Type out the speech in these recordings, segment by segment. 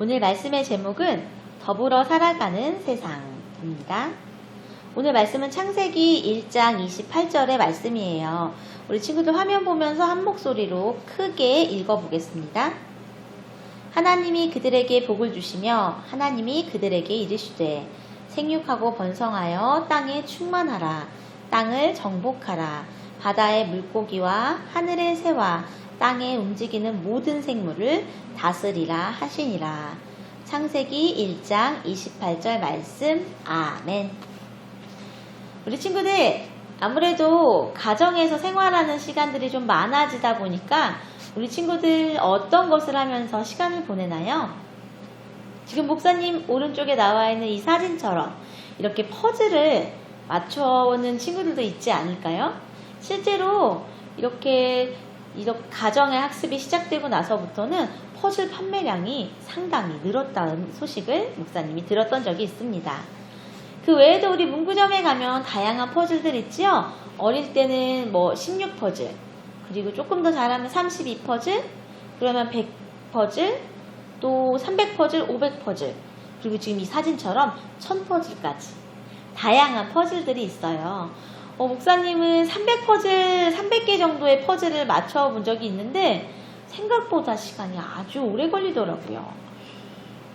오늘 말씀의 제목은 더불어 살아가는 세상입니다. 오늘 말씀은 창세기 1장 28절의 말씀이에요. 우리 친구들 화면 보면서 한 목소리로 크게 읽어보겠습니다. 하나님이 그들에게 복을 주시며 하나님이 그들에게 이르시되 생육하고 번성하여 땅에 충만하라 땅을 정복하라 바다의 물고기와 하늘의 새와 땅에 움직이는 모든 생물을 다스리라 하시니라. 창세기 1장 28절 말씀 아멘. 우리 친구들 아무래도 가정에서 생활하는 시간들이 좀 많아지다 보니까 우리 친구들 어떤 것을 하면서 시간을 보내나요? 지금 목사님 오른쪽에 나와 있는 이 사진처럼 이렇게 퍼즐을 맞춰오는 친구들도 있지 않을까요? 실제로 이렇게 이렇게 가정의 학습이 시작되고 나서부터는 퍼즐 판매량이 상당히 늘었다는 소식을 목사님이 들었던 적이 있습니다. 그 외에도 우리 문구점에 가면 다양한 퍼즐들 있지요? 어릴 때는 뭐 16 퍼즐, 그리고 조금 더 잘하면 32 퍼즐, 그러면 100 퍼즐, 또 300 퍼즐, 500 퍼즐, 그리고 지금 이 사진처럼 1000 퍼즐까지 다양한 퍼즐들이 있어요. 어, 목사님은 300 퍼즐, 300개 정도의 퍼즐을 맞춰 본 적이 있는데 생각보다 시간이 아주 오래 걸리더라고요.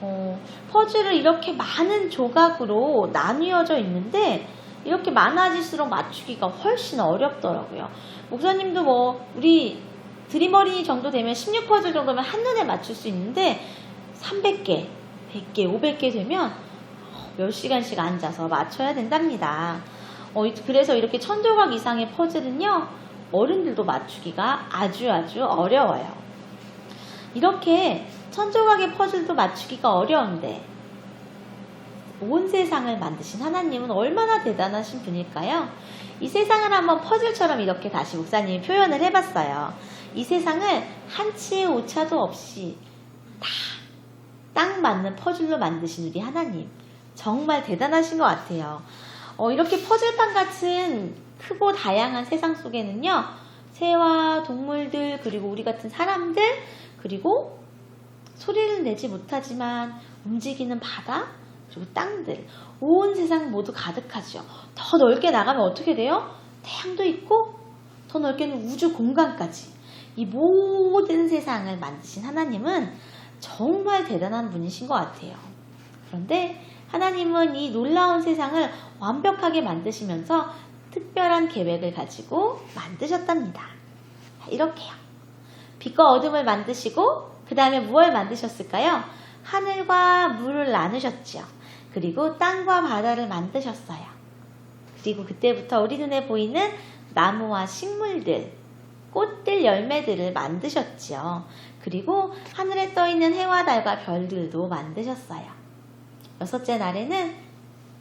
어, 퍼즐을 이렇게 많은 조각으로 나뉘어져 있는데 이렇게 많아질수록 맞추기가 훨씬 어렵더라고요. 목사님도 뭐 우리 드림어린이 정도 되면 16퍼즐 정도면 한눈에 맞출 수 있는데 300개, 100개, 500개 되면 몇 시간씩 앉아서 맞춰야 된답니다. 어, 그래서 이렇게 천 조각 이상의 퍼즐은요, 어른들도 맞추기가 아주 아주 어려워요. 이렇게 천 조각의 퍼즐도 맞추기가 어려운데, 온 세상을 만드신 하나님은 얼마나 대단하신 분일까요? 이 세상을 한번 퍼즐처럼 이렇게 다시 목사님이 표현을 해봤어요. 이 세상을 한치의 오차도 없이 다 딱 맞는 퍼즐로 만드신 우리 하나님. 정말 대단하신 것 같아요. 어, 이렇게 퍼즐판 같은 크고 다양한 세상 속에는요, 새와 동물들, 그리고 우리 같은 사람들, 그리고 소리를 내지 못하지만 움직이는 바다, 그리고 땅들, 온 세상 모두 가득하죠. 더 넓게 나가면 어떻게 돼요? 태양도 있고, 더 넓게는 우주 공간까지. 이 모든 세상을 만드신 하나님은 정말 대단한 분이신 것 같아요. 그런데 하나님은 이 놀라운 세상을 완벽하게 만드시면서 특별한 계획을 가지고 만드셨답니다. 이렇게요. 빛과 어둠을 만드시고 그 다음에 무엇을 만드셨을까요? 하늘과 물을 나누셨지요. 그리고 땅과 바다를 만드셨어요. 그리고 그때부터 우리 눈에 보이는 나무와 식물들, 꽃들, 열매들을 만드셨지요. 그리고 하늘에 떠 있는 해와 달과 별들도 만드셨어요. 여섯째 날에는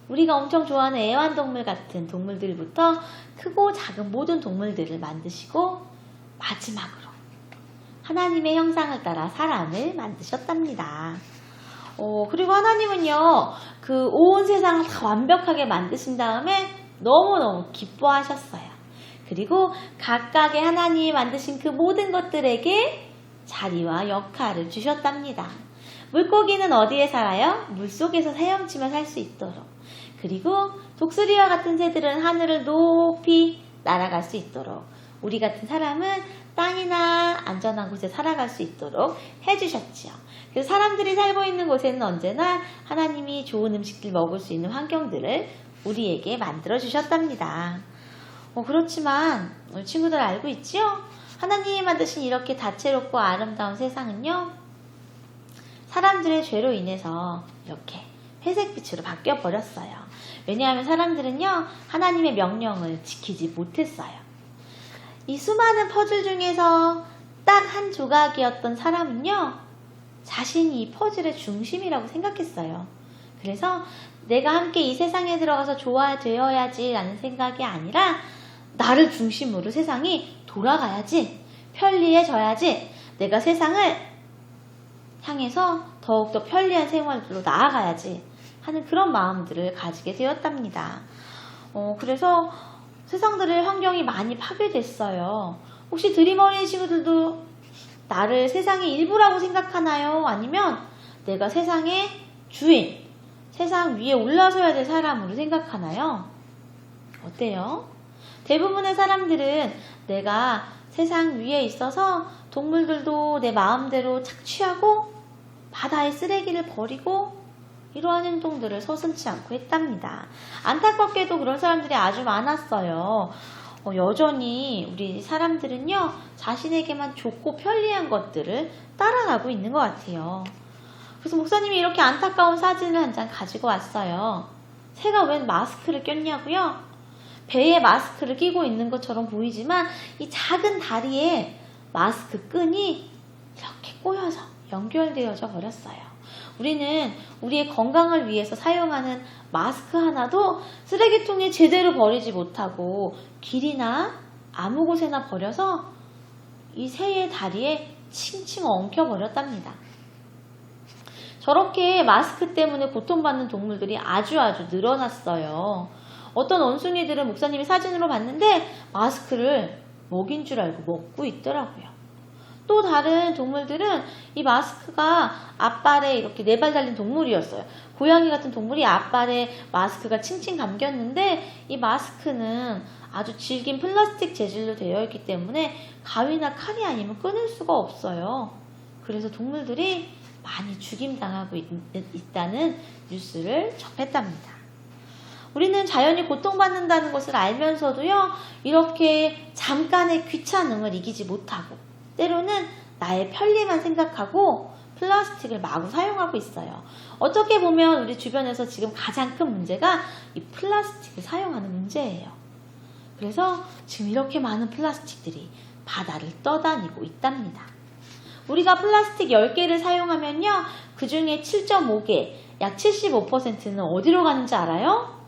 우리가 엄청 좋아하는 애완동물 같은 동물들부터 크고 작은 모든 동물들을 만드시고 마지막으로 하나님의 형상을 따라 사람을 만드셨답니다. 어, 그리고 하나님은요, 그 온 세상을 다 완벽하게 만드신 다음에 너무너무 기뻐하셨어요. 그리고 각각의 하나님이 만드신 그 모든 것들에게 자리와 역할을 주셨답니다. 물고기는 어디에 살아요? 물속에서 헤엄치며 살 수 있도록. 그리고 독수리와 같은 새들은 하늘을 높이 날아갈 수 있도록. 우리 같은 사람은 땅이나 안전한 곳에 살아갈 수 있도록 해주셨지요. 그래서 사람들이 살고 있는 곳에는 언제나 하나님이 좋은 음식들 먹을 수 있는 환경들을 우리에게 만들어 주셨답니다. 어, 그렇지만 우리 친구들 알고 있지요? 하나님이 만드신 이렇게 다채롭고 아름다운 세상은요, 사람들의 죄로 인해서 이렇게 회색빛으로 바뀌어 버렸어요. 왜냐하면 사람들은요, 하나님의 명령을 지키지 못했어요. 이 수많은 퍼즐 중에서 딱 한 조각이었던 사람은요, 자신이 이 퍼즐의 중심이라고 생각했어요. 그래서 내가 함께 이 세상에 들어가서 좋아되어야지 라는 생각이 아니라 나를 중심으로 세상이 돌아가야지, 편리해져야지, 내가 세상을 향해서 더욱더 편리한 생활로 나아가야지 하는 그런 마음들을 가지게 되었답니다. 어, 그래서 세상들의 환경이 많이 파괴됐어요. 혹시 드림어린 친구들도 나를 세상의 일부라고 생각하나요? 아니면 내가 세상의 주인, 세상 위에 올라서야 될 사람으로 생각하나요? 어때요? 대부분의 사람들은 내가 세상 위에 있어서 동물들도 내 마음대로 착취하고 바다에 쓰레기를 버리고 이러한 행동들을 서슴지 않고 했답니다. 안타깝게도 그런 사람들이 아주 많았어요. 어, 여전히 우리 사람들은요, 자신에게만 좋고 편리한 것들을 따라가고 있는 것 같아요. 그래서 목사님이 이렇게 안타까운 사진을 한 장 가지고 왔어요. 새가 웬 마스크를 꼈냐고요? 배에 마스크를 끼고 있는 것처럼 보이지만 이 작은 다리에 마스크 끈이 이렇게 꼬여서 연결되어져 버렸어요. 우리는 우리의 건강을 위해서 사용하는 마스크 하나도 쓰레기통에 제대로 버리지 못하고 길이나 아무 곳에나 버려서 이 새의 다리에 칭칭 엉켜 버렸답니다. 저렇게 마스크 때문에 고통받는 동물들이 아주 아주 늘어났어요. 어떤 원숭이들은 목사님이 사진으로 봤는데 마스크를 먹인 줄 알고 먹고 있더라고요. 또 다른 동물들은 이 마스크가 앞발에 이렇게 네 발 달린 동물이었어요. 고양이 같은 동물이 앞발에 마스크가 칭칭 감겼는데 이 마스크는 아주 질긴 플라스틱 재질로 되어 있기 때문에 가위나 칼이 아니면 끊을 수가 없어요. 그래서 동물들이 많이 죽임당하고 있, 있다는 뉴스를 접했답니다. 우리는 자연이 고통받는다는 것을 알면서도요, 이렇게 잠깐의 귀찮음을 이기지 못하고, 때로는 나의 편리만 생각하고 플라스틱을 마구 사용하고 있어요. 어떻게 보면 우리 주변에서 지금 가장 큰 문제가 이 플라스틱을 사용하는 문제예요. 그래서 지금 이렇게 많은 플라스틱들이 바다를 떠다니고 있답니다. 우리가 플라스틱 10개를 사용하면요, 그 중에 7.5개, 약 75%는 어디로 가는지 알아요?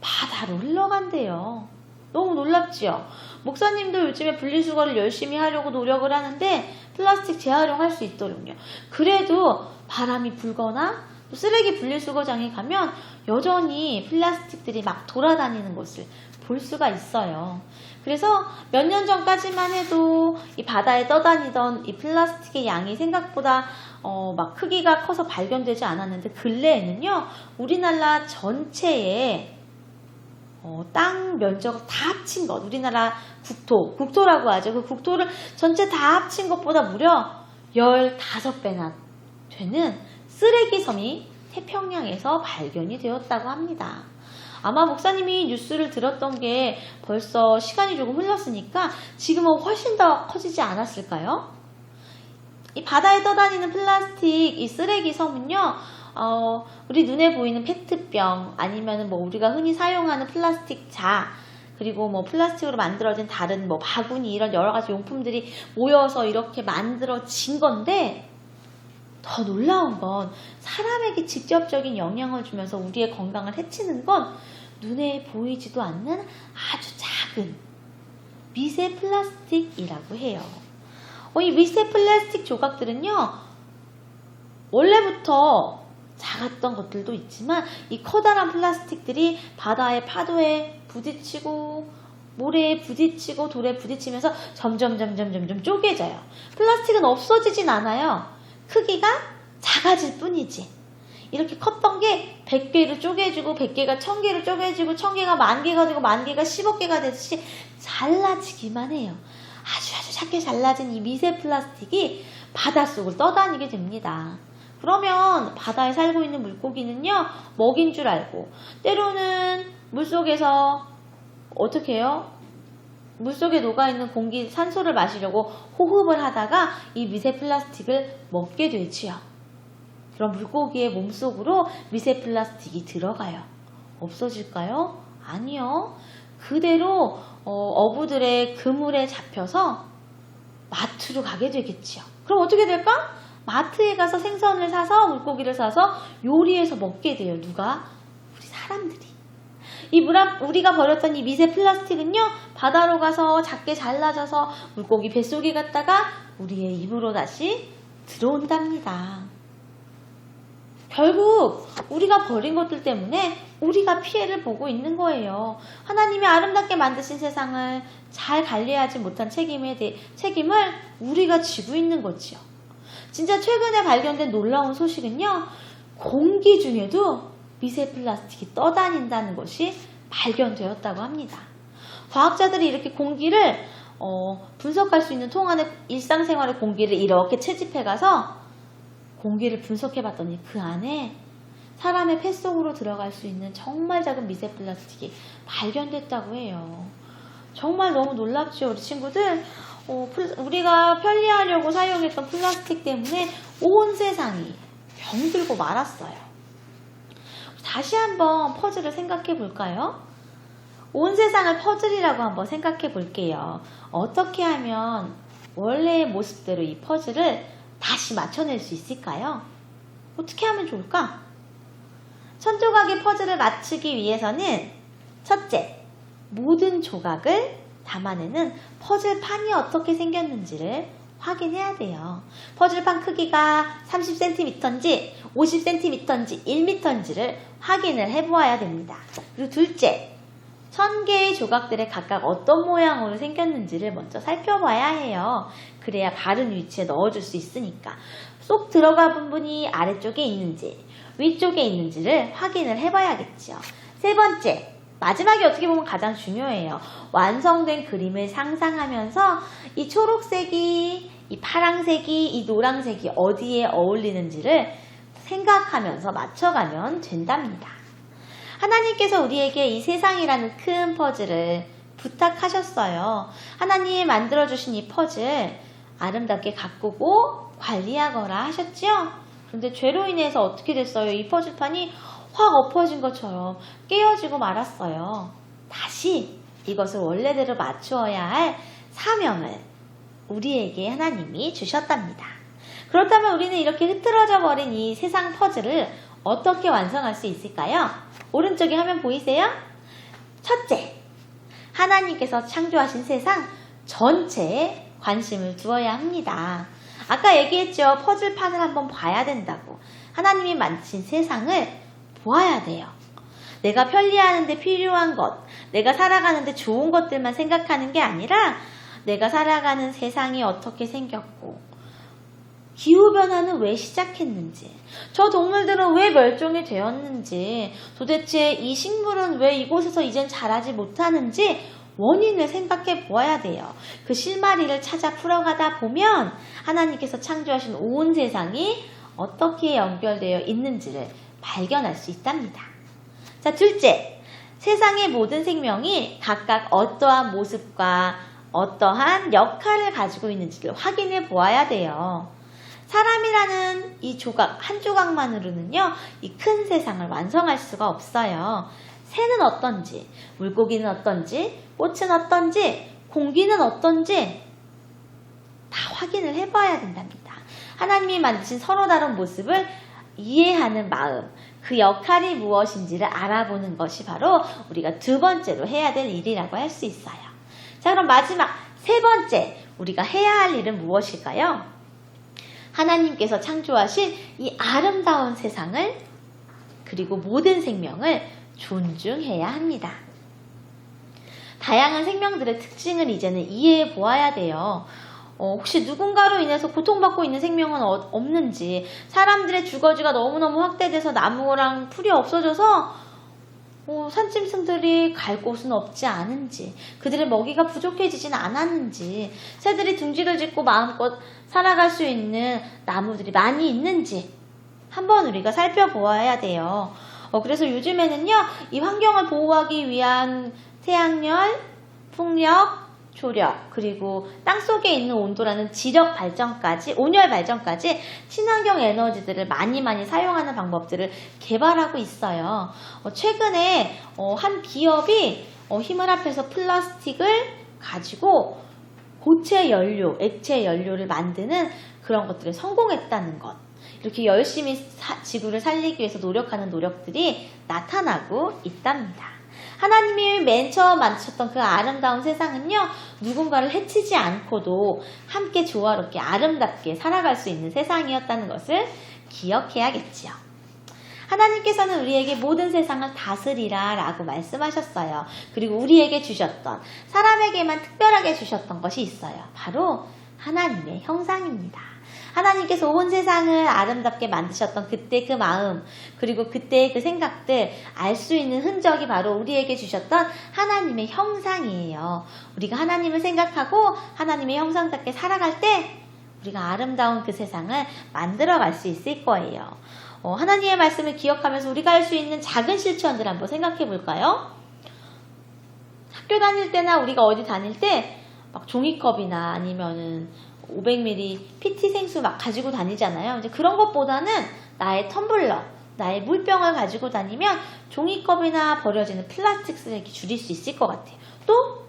바다로 흘러간대요. 너무 놀랍지요? 목사님도 요즘에 분리수거를 열심히 하려고 노력을 하는데 플라스틱 재활용할 수 있도록요. 그래도 바람이 불거나 또 쓰레기 분리수거장에 가면 여전히 플라스틱들이 막 돌아다니는 것을 볼 수가 있어요. 그래서 몇 년 전까지만 해도 이 바다에 떠다니던 이 플라스틱의 양이 생각보다 어, 막 크기가 커서 발견되지 않았는데 근래에는요 우리나라 전체에 어, 땅 면적 다 합친 것, 우리나라 국토, 국토라고 하죠. 그 국토를 전체 다 합친 것보다 무려 15배나 되는 쓰레기 섬이 태평양에서 발견이 되었다고 합니다. 아마 목사님이 뉴스를 들었던 게 벌써 시간이 조금 흘렀으니까 지금은 훨씬 더 커지지 않았을까요? 이 바다에 떠다니는 플라스틱 이 쓰레기 섬은요, 어, 우리 눈에 보이는 페트병 아니면 뭐 우리가 흔히 사용하는 플라스틱 자 그리고 뭐 플라스틱으로 만들어진 다른 뭐 바구니 이런 여러 가지 용품들이 모여서 이렇게 만들어진 건데 더 놀라운 건 사람에게 직접적인 영향을 주면서 우리의 건강을 해치는 건 눈에 보이지도 않는 아주 작은 미세 플라스틱이라고 해요. 어, 이 미세 플라스틱 조각들은요, 원래부터 작았던 것들도 있지만 이 커다란 플라스틱들이 바다의 파도에 부딪히고 모래에 부딪히고 돌에 부딪히면서 점점 점점 점점 쪼개져요. 플라스틱은 없어지진 않아요. 크기가 작아질 뿐이지. 이렇게 컸던 게 100개로 쪼개지고 100개가 1000개로 쪼개지고 1000개가 만개가 되고 만개가 10억개가 되듯이 잘라지기만 해요. 아주 아주 작게 잘라진 이 미세 플라스틱이 바닷속을 떠다니게 됩니다. 그러면 바다에 살고 있는 물고기는요, 먹인 줄 알고, 때로는 물속에서 어떻게 해요? 물속에 녹아있는 공기, 산소를 마시려고 호흡을 하다가 이 미세 플라스틱을 먹게 되지요. 그럼 물고기의 몸속으로 미세 플라스틱이 들어가요. 없어질까요? 아니요. 그대로 어, 부들의 그물에 잡혀서 마트로 가게 되겠지요. 그럼 어떻게 될까? 마트에 가서 생선을 사서 물고기를 사서 요리해서 먹게 돼요. 누가? 우리 사람들이. 이 물안, 우리가 버렸던 이 미세 플라스틱은요, 바다로 가서 작게 잘라져서 물고기 뱃속에 갔다가 우리의 입으로 다시 들어온답니다. 결국 우리가 버린 것들 때문에 우리가 피해를 보고 있는 거예요. 하나님이 아름답게 만드신 세상을 잘 관리하지 못한 책임에 대해 책임을 우리가 지고 있는 거지요. 진짜 최근에 발견된 놀라운 소식은요, 공기 중에도 미세 플라스틱이 떠다닌다는 것이 발견되었다고 합니다. 과학자들이 이렇게 공기를 어, 분석할 수 있는 통 안에 일상생활의 공기를 이렇게 채집해 가서 공기를 분석해 봤더니 그 안에 사람의 폐 속으로 들어갈 수 있는 정말 작은 미세 플라스틱이 발견됐다고 해요. 정말 너무 놀랍죠, 우리 친구들? 어, 플- 우리가 편리하려고 사용했던 플라스틱 때문에 온 세상이 병들고 말았어요. 다시 한번 퍼즐을 생각해 볼까요? 온 세상을 퍼즐이라고 한번 생각해 볼게요. 어떻게 하면 원래의 모습대로 이 퍼즐을 다시 맞춰낼 수 있을까요? 어떻게 하면 좋을까? 천 조각의 퍼즐을 맞추기 위해서는 첫째, 모든 조각을 담아내는 퍼즐판이 어떻게 생겼는지를 확인해야 돼요. 퍼즐판 크기가 30cm인지 50cm인지 1m인지를 확인을 해보아야 됩니다. 그리고 둘째, 천 개의 조각들에 각각 어떤 모양으로 생겼는지를 먼저 살펴봐야 해요. 그래야 바른 위치에 넣어줄 수 있으니까. 쏙 들어가 부분이 아래쪽에 있는지, 위쪽에 있는지를 확인을 해봐야겠죠. 세 번째, 마지막이 어떻게 보면 가장 중요해요. 완성된 그림을 상상하면서 이 초록색이, 이 파랑색이, 이 노랑색이 어디에 어울리는지를 생각하면서 맞춰가면 된답니다. 하나님께서 우리에게 이 세상이라는 큰 퍼즐을 부탁하셨어요. 하나님 만들어주신 이 퍼즐 아름답게 가꾸고 관리하거라 하셨죠? 그런데 죄로 인해서 어떻게 됐어요? 이 퍼즐판이 확 엎어진 것처럼 깨어지고 말았어요. 다시 이것을 원래대로 맞추어야 할 사명을 우리에게 하나님이 주셨답니다. 그렇다면 우리는 이렇게 흐트러져 버린 이 세상 퍼즐을 어떻게 완성할 수 있을까요? 오른쪽에 화면 보이세요? 첫째, 하나님께서 창조하신 세상 전체에 관심을 두어야 합니다. 아까 얘기했죠. 퍼즐판을 한번 봐야 된다고. 하나님이 만드신 세상을 보아야 돼요. 내가 편리하는데 필요한 것, 내가 살아가는데 좋은 것들만 생각하는 게 아니라 내가 살아가는 세상이 어떻게 생겼고, 기후변화는 왜 시작했는지, 저 동물들은 왜 멸종이 되었는지, 도대체 이 식물은 왜 이곳에서 이젠 자라지 못하는지 원인을 생각해 보아야 돼요. 그 실마리를 찾아 풀어가다 보면 하나님께서 창조하신 온 세상이 어떻게 연결되어 있는지를 발견할 수 있답니다. 자, 둘째. 세상의 모든 생명이 각각 어떠한 모습과 어떠한 역할을 가지고 있는지를 확인해 보아야 돼요. 사람이라는 이 조각, 한 조각만으로는요, 이 큰 세상을 완성할 수가 없어요. 새는 어떤지, 물고기는 어떤지, 꽃은 어떤지, 공기는 어떤지 다 확인을 해봐야 된답니다. 하나님이 만드신 서로 다른 모습을 이해하는 마음, 그 역할이 무엇인지를 알아보는 것이 바로 우리가 두 번째로 해야 될 일이라고 할 수 있어요. 자, 그럼 마지막 세 번째, 우리가 해야 할 일은 무엇일까요? 하나님께서 창조하신 이 아름다운 세상을 그리고 모든 생명을 존중해야 합니다. 다양한 생명들의 특징을 이제는 이해해 보아야 돼요. 어, 혹시 누군가로 인해서 고통받고 있는 생명은 어- 없는지, 사람들의 주거지가 너무너무 확대돼서 나무랑 풀이 없어져서 어, 산짐승들이 갈 곳은 없지 않은지, 그들의 먹이가 부족해지진 않았는지, 새들이 둥지를 짓고 마음껏 살아갈 수 있는 나무들이 많이 있는지 한번 우리가 살펴보아야 돼요. 어, 그래서 요즘에는요, 이 환경을 보호하기 위한 태양열, 풍력, 조력, 그리고 땅 속에 있는 온도라는 지력 발전까지, 온열 발전까지 친환경 에너지들을 많이 많이 사용하는 방법들을 개발하고 있어요. 어, 최근에 어, 한 기업이 어, 힘을 합해서 플라스틱을 가지고 고체 연료, 액체 연료를 만드는 그런 것들에 성공했다는 것. 이렇게 열심히 사- 지구를 살리기 위해서 노력하는 노력들이 나타나고 있답니다. 하나님이 맨 처음 만드셨던 그 아름다운 세상은요, 누군가를 해치지 않고도 함께 조화롭게 아름답게 살아갈 수 있는 세상이었다는 것을 기억해야겠지요. 하나님께서는 우리에게 모든 세상을 다스리라 라고 말씀하셨어요. 그리고 우리에게 주셨던, 사람에게만 특별하게 주셨던 것이 있어요. 바로 하나님의 형상입니다. 하나님께서 온 세상을 아름답게 만드셨던 그때 그 마음, 그리고 그때의 그 생각들 알 수 있는 흔적이 바로 우리에게 주셨던 하나님의 형상이에요. 우리가 하나님을 생각하고 하나님의 형상답게 살아갈 때 우리가 아름다운 그 세상을 만들어 갈 수 있을 거예요. 어, 하나님의 말씀을 기억하면서 우리가 할 수 있는 작은 실천들 한번 생각해 볼까요? 학교 다닐 때나 우리가 어디 다닐 때 막 종이컵이나 아니면은 500ml PT 생수 막 가지고 다니잖아요. 이제 그런 것보다는 나의 텀블러, 나의 물병을 가지고 다니면 종이컵이나 버려지는 플라스틱 쓰레기 줄일 수 있을 것 같아요. 또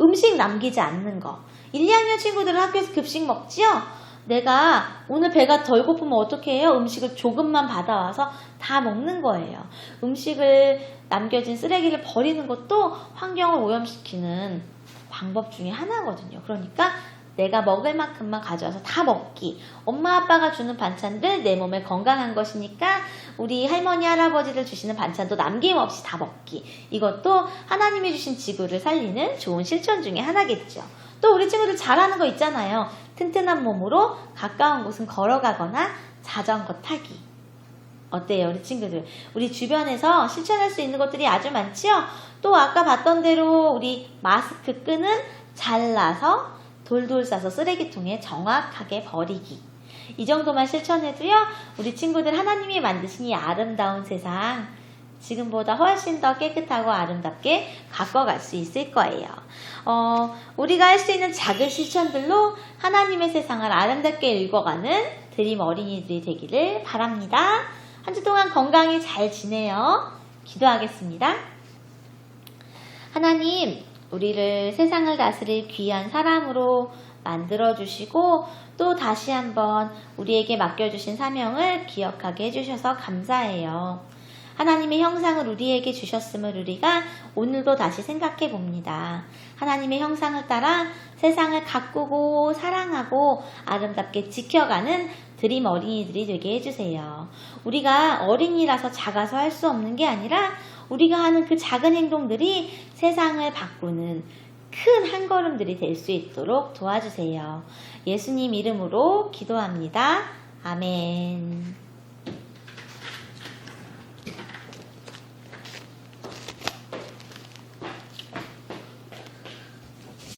음식 남기지 않는 거. 1, 2학년 친구들은 학교에서 급식 먹지요? 내가 오늘 배가 덜 고프면 어떻게 해요? 음식을 조금만 받아와서 다 먹는 거예요. 음식을 남겨진 쓰레기를 버리는 것도 환경을 오염시키는 방법 중에 하나거든요. 그러니까 내가 먹을 만큼만 가져와서 다 먹기. 엄마 아빠가 주는 반찬들 내 몸에 건강한 것이니까 우리 할머니 할아버지들 주시는 반찬도 남김없이 다 먹기. 이것도 하나님이 주신 지구를 살리는 좋은 실천 중에 하나겠죠. 또 우리 친구들 잘하는 거 있잖아요. 튼튼한 몸으로 가까운 곳은 걸어가거나 자전거 타기. 어때요, 우리 친구들? 우리 주변에서 실천할 수 있는 것들이 아주 많지요? 또 아까 봤던 대로 우리 마스크 끈은 잘라서 돌돌 싸서 쓰레기통에 정확하게 버리기. 이 정도만 실천해도요, 우리 친구들 하나님이 만드신 이 아름다운 세상, 지금보다 훨씬 더 깨끗하고 아름답게 가꿔갈 수 있을 거예요. 어, 우리가 할 수 있는 작은 실천들로 하나님의 세상을 아름답게 읽어가는 드림 어린이들이 되기를 바랍니다. 한 주 동안 건강히 잘 지내요. 기도하겠습니다. 하나님, 우리를 세상을 다스릴 귀한 사람으로 만들어 주시고 또 다시 한번 우리에게 맡겨 주신 사명을 기억하게 해 주셔서 감사해요. 하나님의 형상을 우리에게 주셨음을 우리가 오늘도 다시 생각해 봅니다. 하나님의 형상을 따라 세상을 가꾸고 사랑하고 아름답게 지켜가는 드림 어린이들이 되게 해주세요. 우리가 어린이라서 작아서 할 수 없는 게 아니라 우리가 하는 그 작은 행동들이 세상을 바꾸는 큰 한 걸음들이 될 수 있도록 도와주세요. 예수님 이름으로 기도합니다. 아멘.